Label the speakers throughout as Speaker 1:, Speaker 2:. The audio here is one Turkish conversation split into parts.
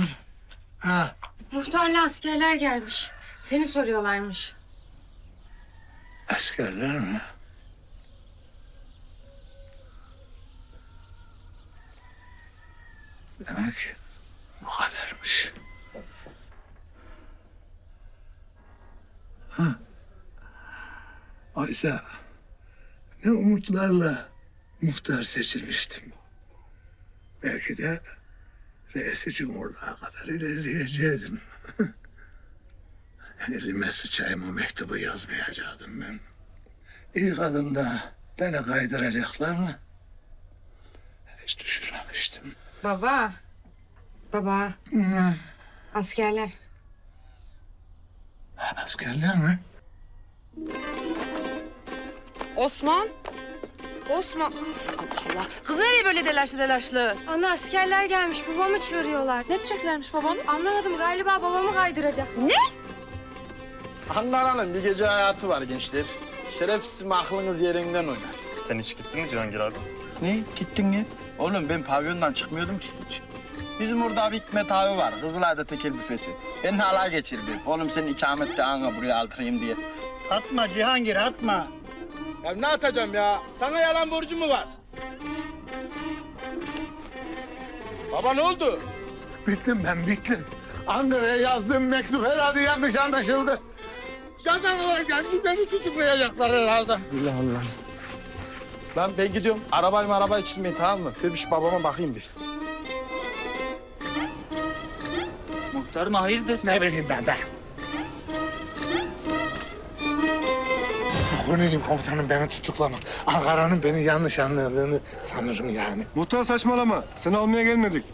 Speaker 1: var? Ha,
Speaker 2: Muhtarlı askerler gelmiş. Seni soruyorlarmış.
Speaker 1: askerler mi? Demek bu kadarmış. Ha. Oysa ne umutlarla muhtar seçilmiştim. Belki de reisi cumhurluğa kadar ilerleyecektim. Elime sıçayım o mektubu yazmayacaktım ben. İlk adımda beni kaydıracaklarını hiç düşünmemiştim.
Speaker 2: Baba. Baba. Askerler.
Speaker 1: Askerler mi?
Speaker 3: Osman. Osman. Allah Allah. Kız nereye böyle telaşlı telaşlı?
Speaker 2: Ana askerler gelmiş. Babamı çağırıyorlar.
Speaker 3: Ne edeceklermiş babanı?
Speaker 2: Anlamadım galiba babamı kaydıracak.
Speaker 4: Ankara'nın bir gece hayatı var gençler. Şerefsizim aklınız yerinden oynar.
Speaker 5: Sen hiç gittin mi Cihangir abi?
Speaker 4: Ne? Gittin mi? Oğlum ben pavyondan çıkmıyordum ki hiç. Bizim orada bir Hikmet abi var. Kızılay'da tekel büfesi. Beni alay geçirdi. Oğlum senin ikamette anla buraya aldırayım diye.
Speaker 6: Atma Cihangir atma.
Speaker 4: Ya ne atacağım ya? Sana yalan borcum mu var? Baba ne oldu?
Speaker 1: Bittim ben bittim. Ankara'ya yazdığım mektup herhalde yanlış anlaşıldı. Jandarmalar geldi beni tutuklayacaklar herhalde.
Speaker 4: Allah Allah. Lan ben gidiyorum. Arabayı mı araba içilmeyin tamam mı? Bir şu babama bakayım bir.
Speaker 6: Muhtarım hayırdır?
Speaker 1: Ne bileyim ben de. Konuyum komutanım beni tutuklama. Ankara'nın beni yanlış anladığını sanırım yani.
Speaker 5: Muhtar saçmalama. Seni almaya gelmedik.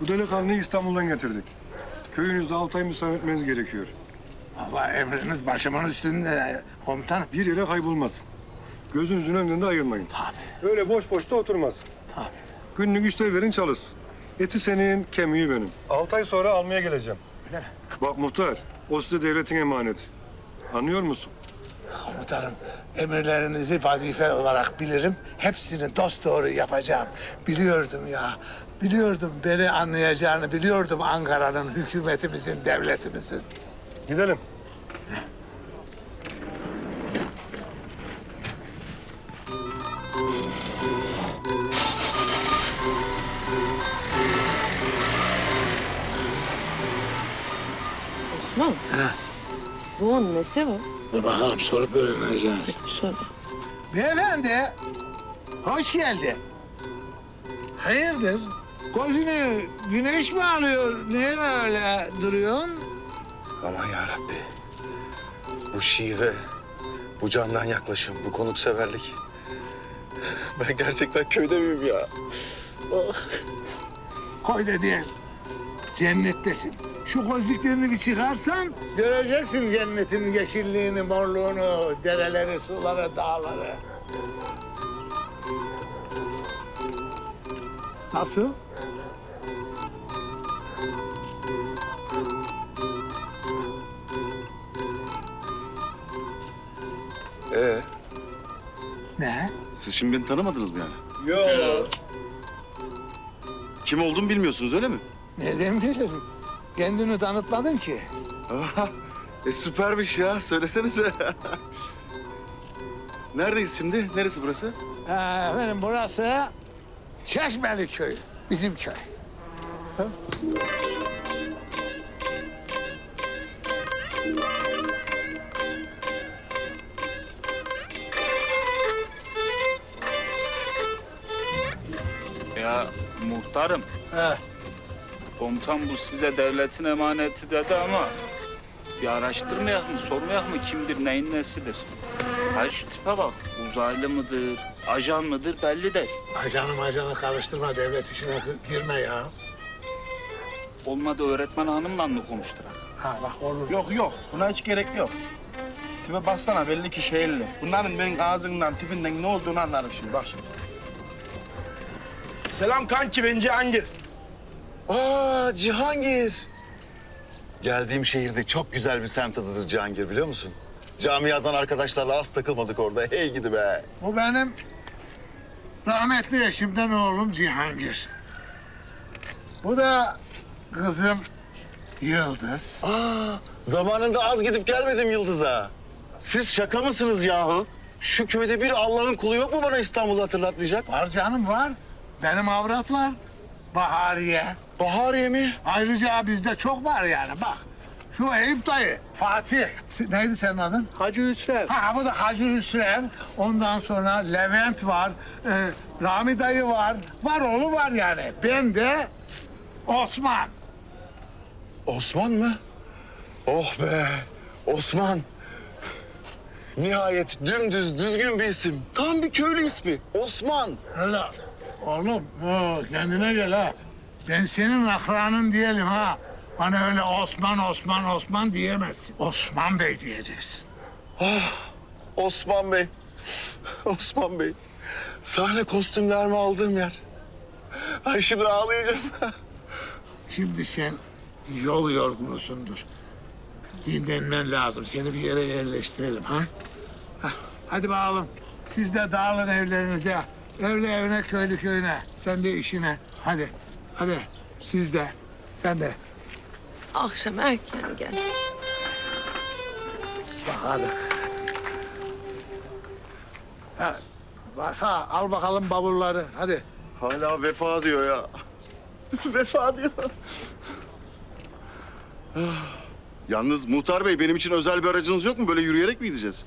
Speaker 5: Bu delikanlıyı İstanbul'dan getirdik. Köyünüzde altı ay misafir etmeniz gerekiyor.
Speaker 1: Allah emriniz başımın üstünde komutanım.
Speaker 5: Bir yere kaybolmasın. Gözünüzün önünde ayırmayın.
Speaker 1: Tabii,
Speaker 5: Öyle boş boş da oturmasın.
Speaker 1: tabii.
Speaker 5: Günlük işler verin çalışsın. Eti senin, kemiği benim. Altı ay sonra almaya geleceğim.
Speaker 1: Öyle mi?
Speaker 5: Bak muhtar, o size devletin emaneti. Anlıyor musun?
Speaker 1: Komutanım, emirlerinizi vazife olarak bilirim. Hepsini dosdoğru yapacağım. Biliyordum ya. Biliyordum beni anlayacağını biliyordum Ankara'nın, hükümetimizin, devletimizin.
Speaker 5: Gidelim.
Speaker 3: Osman. Bu onun nesi o?
Speaker 1: Bir bakalım sorup öğreneceğiz.
Speaker 3: Söyle.
Speaker 1: Beyefendi, hoş geldin. Hayırdır? Gözünü güneş mi alıyor? Niye öyle duruyorsun?
Speaker 7: Aman ya Rabbi. Bu şive, bu candan yaklaşım, bu konukseverlik. Ben gerçekten köyde miyim ya?
Speaker 1: Koy da değil. Cennettesin. Şu gözlüklerini bir çıkarsan göreceksin cennetin yeşilliğini, morluğunu, dereleri, suları, dağları. Nasıl?
Speaker 7: Ee,
Speaker 1: Ne?
Speaker 7: siz şimdi beni tanımadınız mı yani? Yok. Kim olduğumu bilmiyorsunuz öyle mi?
Speaker 1: Neden bilirim? Kendini tanıtmadın ki.
Speaker 7: Aha, e süpermiş ya. Söylesenize. Neredeyiz şimdi? Neresi burası?
Speaker 1: Ee, efendim burası Çeşmeli köyü. Bizim köy.
Speaker 6: Ya muhtarım.
Speaker 1: He.
Speaker 6: Komutan bu size devletin emaneti dedi ama bir araştırmayak mı, sormayak mı kimdir, neyin nesidir? Hayır şu tipe bak, uzaylı mıdır, ajan mıdır belli değil.
Speaker 1: Ajanı majanı karıştırma devlet işine girme ya.
Speaker 6: Olmadı öğretmen hanımla mı konuşturak?
Speaker 1: Ha bak olur.
Speaker 4: Yok yok, buna hiç gerek yok. Tipe baksana belli ki şehirli. Bunların benim ağzından, tipinden ne olduğunu anlarım şimdi. Bak şimdi. Selam kanki, ben Cihangir.
Speaker 7: Aa, Cihangir. Geldiğim şehirde çok güzel bir semt adıdır Cihangir biliyor musun? Camiadan arkadaşlarla az takılmadık orada. Hey gidi be.
Speaker 1: Bu benim rahmetli eşimden oğlum Cihangir. Bu da kızım Yıldız.
Speaker 7: Aa, zamanında az gidip gelmedim Yıldız'a. Siz şaka mısınız yahu? Şu köyde bir Allah'ın kulu yok mu bana İstanbul'u hatırlatmayacak?
Speaker 1: Var canım var. Benim avrat var. Bahariye.
Speaker 7: Bahariye mi?
Speaker 1: Ayrıca bizde çok var yani bak. Şu Eyüp dayı, Fatih. Neydi senin adın?
Speaker 7: Hacı Hüsrev.
Speaker 1: Ha bu da Hacı Hüsrev. Ondan sonra Levent var. E, Rami dayı var. Var oğlu var yani. Ben de Osman.
Speaker 7: Osman mı? Oh be, Osman. Nihayet dümdüz, düzgün bir isim. Tam bir köylü ismi. Osman.
Speaker 1: Öyle. Oğlum o, kendine gel ha. Ben senin akranın diyelim ha. Bana öyle Osman, Osman, Osman diyemezsin. Osman Bey diyeceksin.
Speaker 7: Osman Bey. Osman Bey. Sahne kostümlerimi aldığım yer. Ay şimdi ağlayacağım.
Speaker 1: Şimdi sen yol yorgunusundur. Dinlenmen lazım. Seni bir yere yerleştirelim ha. Hah, Hadi bakalım. Siz de dağılın evlerinize. Evli evine, köylü köyüne. Sen de işine. Hadi. Hadi. Siz de. Sen de.
Speaker 3: Akşam erken gel.
Speaker 1: Bak hadi. Ha, bak ha, al bakalım bavulları. Hadi.
Speaker 7: Hala vefa diyor ya. vefa diyor. Yalnız Muhtar Bey benim için özel bir aracınız yok mu? Böyle yürüyerek mi gideceğiz?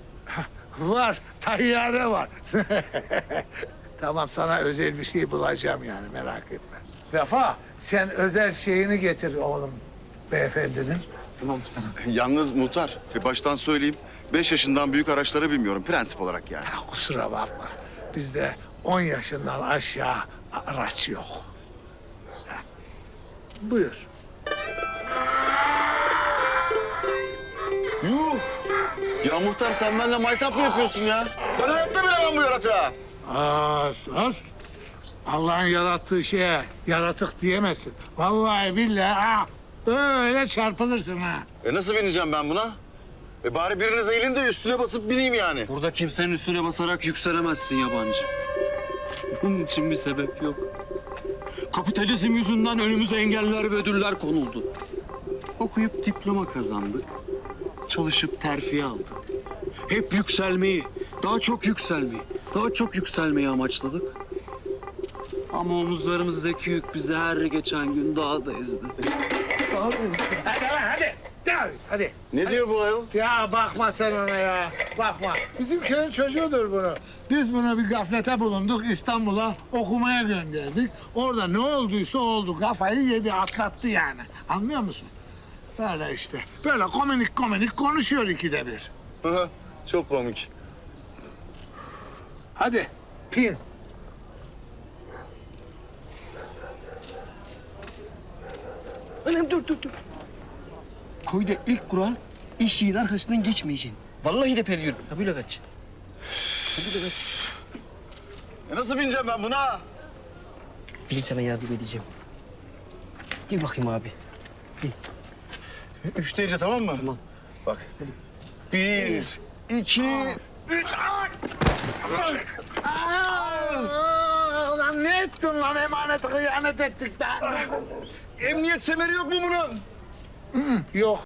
Speaker 1: Var. Tayyare var. tamam sana özel bir şey bulacağım yani merak etme. Vefa sen özel şeyini getir oğlum beyefendinin.
Speaker 7: Yalnız Muhtar, e, baştan söyleyeyim. Beş yaşından büyük araçlara binmiyorum prensip olarak yani.
Speaker 1: Ha, kusura bakma. Bizde 10 yaşından aşağı araç yok. Ha. Buyur.
Speaker 7: Yuh! Ya Muhtar sen benimle maytap mı yapıyorsun ya? Ben hayatta bilemem bu yaratığa.
Speaker 1: Ast, ast. Allah'ın yarattığı şeye yaratık diyemezsin. Vallahi billahi ha. Öyle çarpılırsın ha.
Speaker 7: E nasıl bineceğim ben buna? E bari biriniz elinde üstüne basıp bineyim yani.
Speaker 8: Burada kimsenin üstüne basarak yükselemezsin yabancı. Bunun için bir sebep yok. Kapitalizm yüzünden önümüze engeller ve ödüller konuldu. Okuyup diploma kazandık. Çalışıp terfi aldık. Hep yükselmeyi, daha çok yükselmeyi, daha çok yükselmeyi amaçladık. Ama omuzlarımızdaki yük bizi her geçen gün daha da ezdi. Daha da ezdi.
Speaker 1: Hadi lan hadi. Hadi. hadi.
Speaker 7: Ne diyor bu ayol?
Speaker 1: Ya bakma sen ona ya. Bakma. Bizim köyün çocuğudur bunu. Biz bunu bir gaflete bulunduk. İstanbul'a okumaya gönderdik. Orada ne olduysa oldu. Kafayı yedi, atlattı yani. Anlıyor musun? Böyle işte. Böyle komünik komünik konuşuyor ikide bir.
Speaker 7: Aha, Çok komik.
Speaker 1: Hadi. Pin.
Speaker 8: Annem dur dur dur. Köyde ilk kural eşeğin arkasından geçmeyeceksin. Vallahi de periyorum. Ha böyle kaç. Ha böyle kaç.
Speaker 7: E nasıl bineceğim ben buna?
Speaker 8: Bilin sana yardım edeceğim. Gel bakayım abi.
Speaker 7: Üç deyince tamam mı?
Speaker 8: Tamam.
Speaker 7: Bak. Bir, iki.
Speaker 1: Aa, ulan ne ettin lan emaneti hıyanet ettik be.
Speaker 7: Emniyet semeri yok mu bunun?
Speaker 1: Yok.